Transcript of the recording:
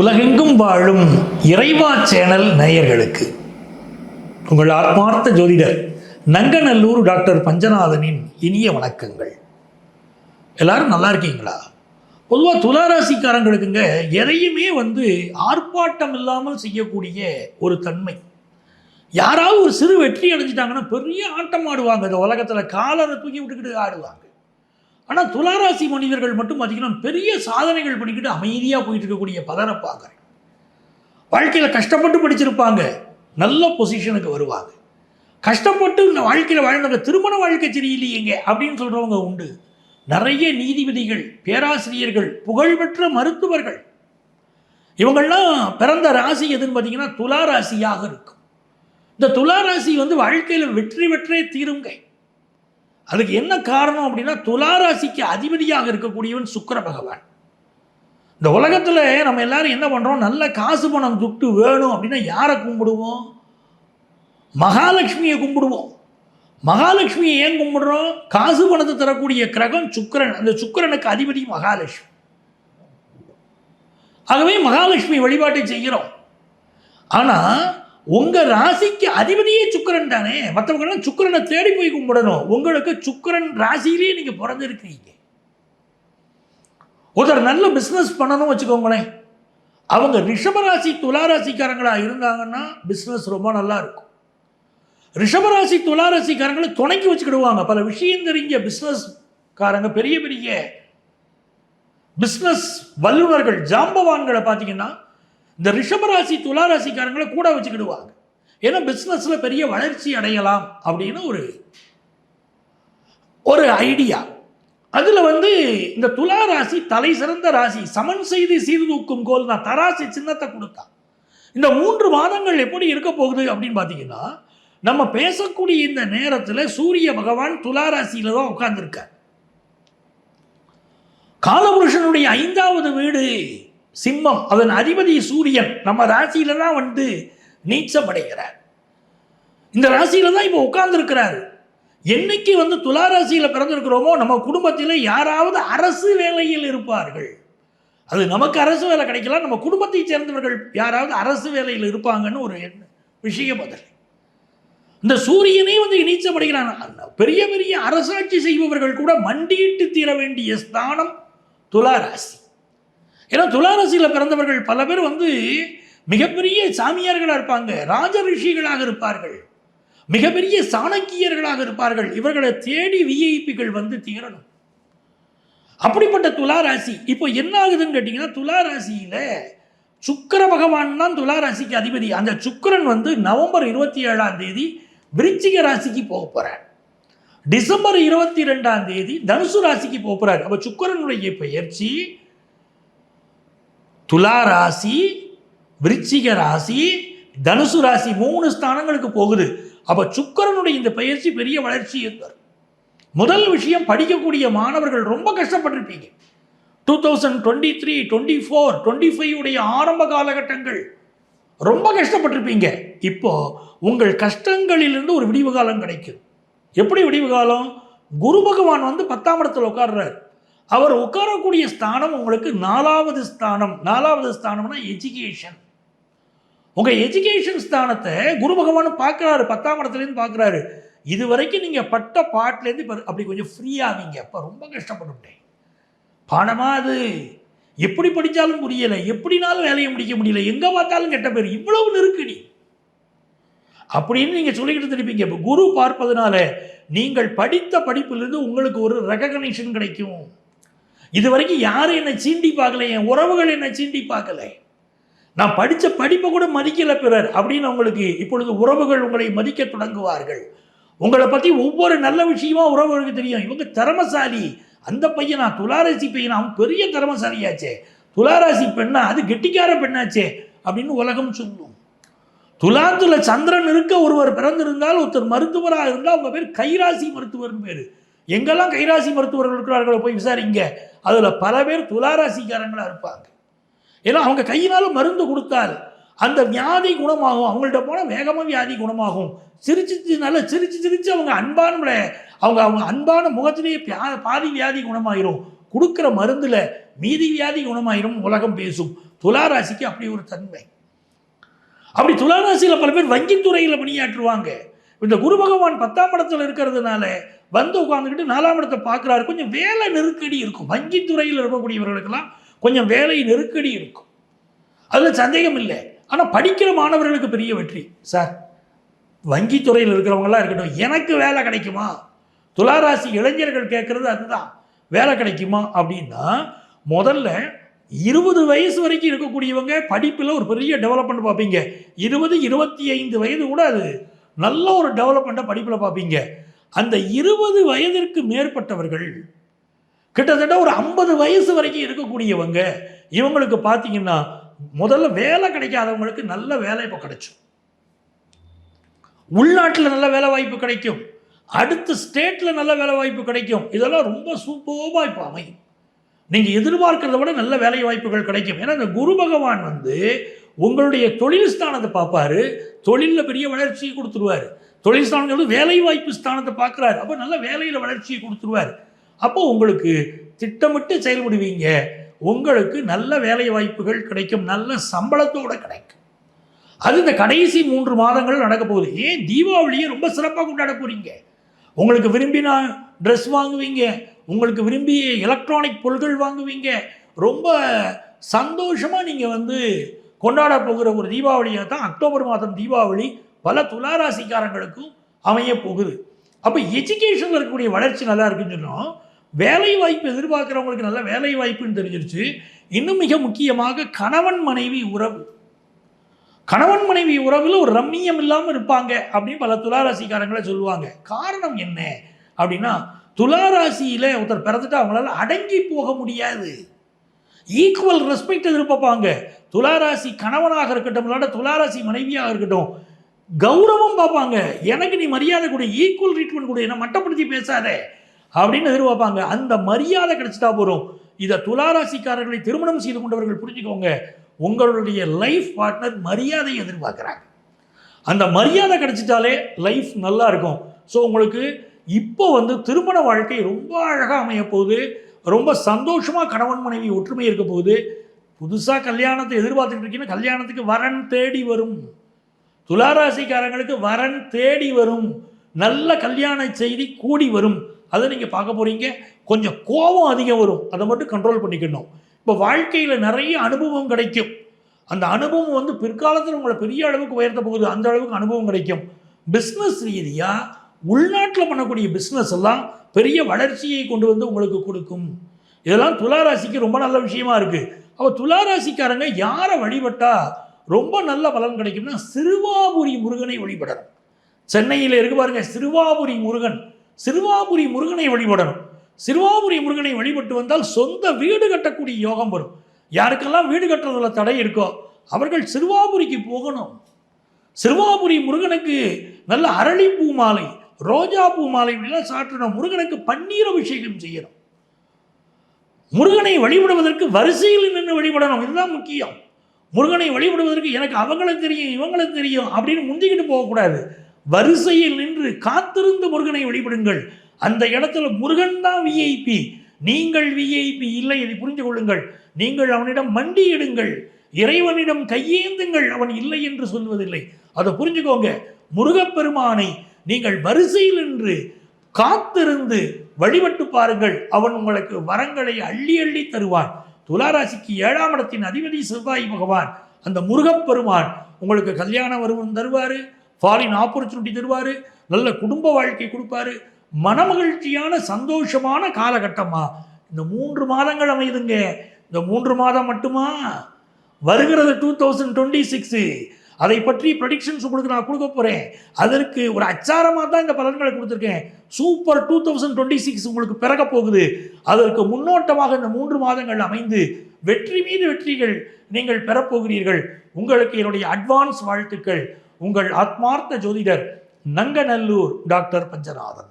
உலகெங்கும் வாழும் இறைவா சேனல் நேயர்களுக்கு. உங்கள் ஆத்மார்த்த ஜோதிடர் நங்கநல்லூர் டாக்டர் பஞ்சநாதனின் இனிய வணக்கங்கள். எல்லாரும் நல்லா இருக்கீங்களா? பொதுவாக துளாராசிக்காரங்களுக்குங்க எதையுமே வந்து ஆர்ப்பாட்டம் இல்லாமல் செய்யக்கூடிய ஒரு தன்மை. யாராவது ஒரு சிறு வெற்றி அடைஞ்சிட்டாங்கன்னா பெரிய ஆட்டம் ஆடுவாங்க. இந்த உலகத்தில் காலரை தூக்கி விட்டுக்கிட்டு ஆடுவாங்க. ஆனால் துளாராசி மனிதர்கள் மட்டும் பார்த்தீங்கன்னா பெரிய சாதனைகள் பண்ணிக்கிட்டு அமைதியாக போயிட்டு இருக்கக்கூடிய பலரை பார்க்குறேன். வாழ்க்கையில் கஷ்டப்பட்டு படிச்சிருப்பாங்க. நல்ல பொசிஷனுக்கு வருவாங்க. கஷ்டப்பட்டு இந்த வாழ்க்கையில் வாழ்ந்தவங்க திருமண வாழ்க்கை சரியில்லையேங்க அப்படின்னு சொல்கிறவங்க உண்டு. நிறைய நீதிபதிகள் பேராசிரியர்கள் புகழ்பெற்ற மருத்துவர்கள். இவங்கள்லாம் பிறந்த ராசி எதுன்னு பார்த்தீங்கன்னா துலா ராசியாக இருக்கும். இந்த துலா ராசி வந்து வாழ்க்கையில் வெற்றி பெற்றே தீருங்க அதுக்கு என்ன காரணம் அப்படின்னா துலா ராசிக்கு அதிபதியாக இருக்கக்கூடியவன் சுக்கர பகவான். இந்த உலகத்தில் நம்ம எல்லாரும் என்ன பண்ணுறோம் நல்ல காசு பணம் துட்டு வேணும் அப்படின்னா யாரை கும்பிடுவோம்? மகாலட்சுமியை கும்பிடுவோம். மகாலட்சுமியை ஏன் கும்பிடுறோம்? காசு பணத்தை தரக்கூடிய கிரகம் சுக்கிரன். அந்த சுக்கிரனுக்கு அதிபதி மகாலட்சுமி. ஆகவே மகாலட்சுமி வழிபாட்டை செய்கிறோம். ஆனால் உங்கள் ராசிக்கு அதிபதியே சுக்கிரன் தானே. மற்றவங்களாம் சுக்கிரனை தேடி போய் கும்பிடணும். உங்களுக்கு சுக்கரன் ராசியிலேயே நீங்கள் பிறந்திருக்கிறீங்க. ஒருத்தர் நல்ல பிஸ்னஸ் பண்ணணும் வச்சுக்கோங்களேன். அவங்க ரிஷபராசி துளாராசிக்காரங்களாக இருந்தாங்கன்னா பிஸ்னஸ் ரொம்ப நல்லா இருக்கும். ரிஷபராசி துளாராசிக்காரங்களை துணைக்கி வச்சுக்கிடுவாங்க. பல விஷயம் தெரிஞ்ச பிஸ்னஸ்காரங்க பெரிய பெரிய பிஸ்னஸ் வல்லுநர்கள் ஜாம்பவான்களை பார்த்தீங்கன்னா இந்த ரிஷபராசி துளாராசிக்காரங்களை கூட வச்சுக்கிடுவாங்க. ஏன்னா பிஸ்னஸில் பெரிய வளர்ச்சி அடையலாம் அப்படின்னு ஒரு ஒரு ஐடியா அதில் வந்து இந்த துலா ராசி தலை சிறந்த ராசி சமன் செய்து சீர்தூக்கும் கோல் தான். தராசி சின்னத்தை கொடுத்தா. இந்த மூன்று மாதங்கள் எப்படி இருக்க போகுது அப்படின்னு பார்த்தீங்கன்னா நம்ம பேசக்கூடிய இந்த நேரத்தில் சூரிய பகவான் துலா ராசியில தான் உட்கார்ந்துருக்கார். காலபுருஷனுடைய ஐந்தாவது வீடு. சிம்மம் அதன் அதிபதி சூரியன் நம்ம ராசியில தான் வந்து நீச்சம் அடைகிறார் இந்த ராசியில தான் இப்போ உட்கார்ந்துருக்கிறாரு. என்னைக்கு வந்து துலா ராசியில் பிறந்திருக்கிறோமோ நம்ம குடும்பத்தில் யாராவது அரசு வேலையில் இருப்பார்கள். அது நமக்கு அரசு வேலை கிடைக்கலாம் நம்ம குடும்பத்தை சேர்ந்தவர்கள் யாராவது அரசு வேலையில் இருப்பாங்கன்னு ஒரு எண்ண- விஷயம் அதில் இந்த சூரியனே வந்து நீச்சம் அடைகிறான் பெரிய பெரிய அரசாட்சி செய்பவர்கள் கூட மண்டியிட்டு தீர வேண்டிய ஸ்தானம் துலா ராசி. ஏன்னா துளாராசியில் பிறந்தவர்கள் பல பேர் வந்து மிகப்பெரிய சாமியார்களாக இருப்பாங்க ராஜ ரிஷிகளாக இருப்பார்கள் மிகப்பெரிய சாணக்கியர்களாக இருப்பார்கள். இவர்களை தேடி விஐபிகள் வந்து தீரணும் அப்படிப்பட்ட துலா ராசி இப்போ என்ன ஆகுதுன்னு கேட்டிங்கன்னா துலா ராசியில் சுக்கிர பகவான் தான் துளாராசிக்கு அதிபதி. அந்த சுக்கிரன் வந்து நவம்பர் இருபத்தி ஏழாம் தேதி விருச்சிக ராசிக்கு போக போகிறார் டிசம்பர் இருபத்தி ரெண்டாம் தேதி தனுசு ராசிக்கு போக போகிறார் அப்போ சுக்கிரனுடைய பெயர்ச்சி துலா ராசி விருச்சிக ராசி தனுசு ராசி மூணு ஸ்தானங்களுக்கு போகுது. அப்போ சுக்கிரனுடைய இந்த பயிற்சி பெரிய வளர்ச்சி இருந்தார் முதல் விஷயம் படிக்கக்கூடிய மாணவர்கள் ரொம்ப கஷ்டப்பட்டிருப்பீங்க. Two thousand twenty three twenty four twenty five உடைய ஆரம்ப காலகட்டங்கள் ரொம்ப கஷ்டப்பட்டிருப்பீங்க. இப்போ உங்கள் கஷ்டங்களிலிருந்து ஒரு விடிவு காலம் கிடைக்கும் எப்படி விடிவு காலம்? குரு பகவான் வந்து பத்தாம் இடத்துல உட்கார்றாரு. அவர் உட்காரக்கூடிய ஸ்தானம் உங்களுக்கு நாலாவது ஸ்தானம். நாலாவது ஸ்தானம்னா எஜுகேஷன் உங்கள் எஜுகேஷன் ஸ்தானத்தை குரு பகவான் பார்க்குறாரு. பத்தாம் இடத்துலேருந்து பார்க்குறாரு. இது வரைக்கும் நீங்கள் பட்ட பாட்டிலேருந்து இப்போ அப்படி கொஞ்சம் ஃப்ரீ அப்போ ரொம்ப கஷ்டப்பட்டுட்டேன். பணமாக அது? எப்படி படித்தாலும் புரியலை. எப்படினாலும் வேலையை முடிக்க முடியல. எங்கே பார்த்தாலும் கெட்ட பேர். இவ்வளவு நெருக்கடி. அப்படின்னு நீங்கள் சொல்லிக்கிட்டு திருப்பீங்க இப்போ குரு பார்ப்பதனால நீங்கள் படித்த படிப்பிலிருந்து உங்களுக்கு ஒரு ரெகக்னிஷன் கிடைக்கும். இது வரைக்கும் யாரும் என்னை சீண்டி பார்க்கல என் உறவுகள் என்னை சீண்டி பார்க்கல. நான் படித்த படிப்பை கூட மதிக்கல பிறர் அப்படின்னு உங்களுக்கு இப்பொழுது உறவுகள் உங்களை மதிக்க தொடங்குவார்கள். உங்களை பற்றி ஒவ்வொரு நல்ல விஷயமா உறவுகளுக்கு தெரியும். இவங்க திறமசாலி. அந்த பையனா துளாராசி பையனா. அவன் பெரிய திறமசாலியாச்சே. துளாராசி பெண்ணா அது கெட்டிக்கார பெண்ணாச்சே அப்படின்னு உலகம் சொல்லும். துலாந்துல சந்திரன் இருக்க ஒருவர் பிறந்திருந்தால் ஒருத்தர் மருத்துவராக இருந்தால் அவங்க பேர் கைராசி மருத்துவர்னு பேர். எங்கெல்லாம் கைராசி மருத்துவர்கள் இருக்கிறார்களோ போய் விசாரிங்க. அதில் பல பேர் துளாராசிக்காரங்களாக இருப்பாங்க. ஏன்னா அவங்க கையினால் மருந்து கொடுத்தால் அந்த வியாதி குணமாகும். அவங்கள்ட்ட போனால் வேகமாக வியாதி குணமாகும். சிரிச்சு நல்லா சிரிச்சு சிரிச்சு அவங்க அன்பான அவங்க அவங்க அன்பான முகத்திலேயே பாதி வியாதி குணமாயிரும். கொடுக்குற மருந்தில் மீதி வியாதி குணமாயிரும். உலகம் பேசும். துளாராசிக்கு அப்படி ஒரு தன்மை. அப்படி துளாராசியில் பல பேர் வங்கித்துறையில் பணியாற்றுவாங்க. இந்த குரு பகவான் பத்தாம் இடத்துல இருக்கிறதுனால வந்து உட்காந்துக்கிட்டு நாலாம் இடத்தை பார்க்குறாரு. கொஞ்சம் வேலை நெருக்கடி இருக்கும். வங்கித்துறையில் இருக்கக்கூடியவர்களுக்கெல்லாம் கொஞ்சம் வேலை நெருக்கடி இருக்கும். அதில் சந்தேகம் இல்லை. ஆனால் படிக்கிற மாணவர்களுக்கு பெரிய வெற்றி. சார் வங்கித்துறையில் இருக்கிறவங்களாம் இருக்கட்டும் எனக்கு வேலை கிடைக்குமா? துளாராசி இளைஞர்கள் கேட்குறது அதுதான். வேலை கிடைக்குமா? அப்படின்னா முதல்ல இருபது வயசு வரைக்கும் இருக்கக்கூடியவங்க படிப்பில் ஒரு பெரிய டெவலப்மெண்ட் பார்ப்பீங்க. இருபது இருபத்தி ஐந்து வயது கூட அது நல்ல ஒரு டெவலப்மெண்ட்டை படிப்பில் பார்ப்பீங்க. அந்த இருபது வயதிற்கு மேற்பட்டவர்கள் கிட்டத்தட்ட ஒரு ஐம்பது வயசு வரைக்கும் இருக்கக்கூடியவங்க இவங்களுக்கு பார்த்தீங்கன்னா முதல்ல வேலை கிடைக்காதவங்களுக்கு நல்ல வேலை இப்போ கிடைச்சும். உள்நாட்டில் நல்ல வேலை வாய்ப்பு கிடைக்கும். அடுத்த ஸ்டேட்டில் நல்ல வேலை வாய்ப்பு கிடைக்கும். இதெல்லாம் ரொம்ப சூப்பராக இப்போ அமையும். நீங்கள் எதிர்பார்க்கிறத விட நல்ல வேலை வாய்ப்புகள் கிடைக்கும். ஏன்னா இந்த குரு பகவான் வந்து உங்களுடைய தொழில் ஸ்தானத்தை பார்ப்பாரு தொழிலில் பெரிய வளர்ச்சியை கொடுத்துருவார். தொழில் ஸ்தானம் வந்து வேலை வாய்ப்பு ஸ்தானத்தை பார்க்குறாரு. அப்போ நல்ல வேலையில் வளர்ச்சியை கொடுத்துருவார். அப்போ உங்களுக்கு திட்டமிட்டு செயல்படுவீங்க. உங்களுக்கு நல்ல வேலை வாய்ப்புகள் கிடைக்கும். நல்ல சம்பளத்தோடு கிடைக்கும். அது இந்த கடைசி மூன்று மாதங்கள் நடக்க போகுது. ஏன் தீபாவளியை ரொம்ப சிறப்பாக கொண்டாட போகிறீங்க உங்களுக்கு விரும்பினா ட்ரெஸ் வாங்குவீங்க. உங்களுக்கு விரும்பிய எலக்ட்ரானிக் பொருட்கள் வாங்குவீங்க. ரொம்ப சந்தோஷமாக நீங்கள் வந்து கொண்டாட போகிற ஒரு தீபாவளியாக தான் அக்டோபர் மாதம் தீபாவளி பல துளாராசிக்காரங்களுக்கும் அமைய போகுது. அப்போ எஜுகேஷனில் இருக்கக்கூடிய வளர்ச்சி நல்லா இருக்குன்னு சொன்னோம் வேலை வாய்ப்பு எதிர்பார்க்குறவங்களுக்கு நல்ல வேலை வாய்ப்புன்னு தெரிஞ்சிருச்சு. இன்னும் மிக முக்கியமாக கணவன் மனைவி உறவு. கணவன் மனைவி உறவில் ஒரு ரம்மியம் இல்லாமல் இருப்பாங்க அப்படின்னு பல துளாராசிக்காரங்களை சொல்லுவாங்க. காரணம் என்ன அப்படின்னா துளாராசியில் ஒருத்தர் பிறந்துட்டு அவங்களால அடங்கி போக முடியாது. ஈக்குவல் ரெஸ்பெக்ட் எதிர்பார்ப்பாங்க. துளாராசி கணவனாக இருக்கட்டும் இல்லாட்ட துளாராசி மனைவியாக இருக்கட்டும். கௌரவம் பார்ப்பாங்க. எனக்கு நீ மரியாதை கொடு ஈக்குவல் ட்ரீட்மெண்ட் கொடு என்ன மட்டப்படுத்தி பேசாத அப்படின்னு எதிர்பார்ப்பாங்க. அந்த மரியாதை கிடைச்சிட்டா போகிறோம் இதை துளாராசிக்காரர்களை திருமணம் செய்து கொண்டவர்கள் புரிஞ்சுக்கோங்க. உங்களுடைய லைஃப் பார்ட்னர் மரியாதை எதிர்பார்க்குறாங்க. அந்த மரியாதை கிடைச்சிட்டாலே லைஃப் நல்லா இருக்கும். ஸோ உங்களுக்கு இப்போ வந்து திருமண வாழ்க்கை ரொம்ப அழகாக அமைய போகுது. ரொம்ப சந்தோஷமாக கணவன் மனைவி ஒற்றுமை இருக்க போகுது. புதுசாக கல்யாணத்தை எதிர்பார்த்துட்டு இருக்கீங்கன்னா கல்யாணத்துக்கு வரன் தேடி வரும். துளாராசிக்காரங்களுக்கு வரன் தேடி வரும். நல்ல கல்யாண செய்தி கூடி வரும். அதை நீங்கள் பார்க்க போகிறீங்க கொஞ்சம் கோபம் அதிகம் வரும். அதை மட்டும் கண்ட்ரோல் பண்ணிக்கணும். இப்போ வாழ்க்கையில் நிறைய அனுபவம் கிடைக்கும். அந்த அனுபவம் வந்து பிற்காலத்தில் உங்களை பெரிய அளவுக்கு உயர்த்த போகுது. அந்த அளவுக்கு அனுபவம் கிடைக்கும். பிஸ்னஸ் ரீதியாக உள்நாட்டில் பண்ணக்கூடிய பிஸ்னஸ் எல்லாம் பெரிய வளர்ச்சியை கொண்டு வந்து உங்களுக்கு கொடுக்கும். இதெல்லாம் துளாராசிக்கு ரொம்ப நல்ல விஷயமா இருக்குது அப்போ துளாராசிக்காரங்க யாரை வழிபட்டால் ரொம்ப நல்ல பலன் கிடைக்கும்னா சிறுவாபுரி முருகனை வழிபடணும். சென்னையில் இருக்கு பாருங்க சிறுவாபுரி முருகன். சிறுவாபுரி முருகனை வழிபடணும். சிறுவாபுரி முருகனை வழிபட்டு வந்தால் சொந்த வீடு கட்டக்கூடிய யோகம் வரும். யாருக்கெல்லாம் வீடு கட்டுறதுல தடை இருக்கோ அவர்கள் சிறுவாபுரிக்கு போகணும். சிறுவாபுரி முருகனுக்கு நல்ல அரளிப்பூ மாலை ரோஜா பூ மாலை இப்படிலாம் சாற்றணும். முருகனுக்கு பன்னீர் அபிஷேகம் செய்யணும். முருகனை வழிபடுவதற்கு வரிசையில் நின்று வழிபடணும். இதுதான் முக்கியம். முருகனை வழிபடுவதற்கு எனக்கு அவங்களுக்கு தெரியும் இவங்களை தெரியும் அப்படின்னு முந்திக்கிட்டு போகக்கூடாது. வரிசையில் நின்று காத்திருந்து முருகனை வழிபடுங்கள். அந்த இடத்துல முருகன் தான் விஐபி நீங்கள் விஐபி இல்லை இதை புரிந்து கொள்ளுங்கள். நீங்கள் அவனிடம் மண்டியிடுங்கள் இறைவனிடம் கையேந்துங்கள். அவன் இல்லை என்று சொல்வதில்லை. அதை புரிஞ்சுக்கோங்க. முருகப்பெருமானை நீங்கள் வரிசையில் நின்று காத்திருந்து வழிபட்டு பாருங்கள். அவன் உங்களுக்கு வரங்களை அள்ளி அள்ளி தருவான். துளாராசிக்கு ஏழாம் இடத்தின் அதிபதி செவ்வாய் பகவான் அந்த முருகப்பெருமான் உங்களுக்கு கல்யாண வருவம் தருவார் ஃபாரின் ஆப்பர்ச்சுனிட்டி தருவார் நல்ல குடும்ப வாழ்க்கை கொடுப்பாரு. மனமகிழ்ச்சியான சந்தோஷமான காலகட்டமாக இந்த மூன்று மாதங்கள் அமையுதுங்க இந்த மூன்று மாதம் மட்டுமா? வருகிறது டூ தௌசண்ட் டுவெண்ட்டி சிக்ஸு அதை பற்றி ப்ரொடிக்ஷன்ஸ் உங்களுக்கு நான் கொடுக்க போகிறேன் அதற்கு ஒரு அச்சாரமாக தான் இந்த பலன்களை கொடுத்துருக்கேன். Super two thousand twenty six உங்களுக்கு பிறக்க போகுது. அதற்கு முன்னோட்டமாக இந்த மூன்று மாதங்கள் அமைந்து வெற்றி மீது வெற்றிகள் நீங்கள் பெறப்போகிறீர்கள் உங்களுக்கு என்னுடைய அட்வான்ஸ் வாழ்த்துக்கள். உங்கள் ஆத்மார்த்த ஜோதிடர் நங்கநல்லூர் டாக்டர் பஞ்சநாதன்.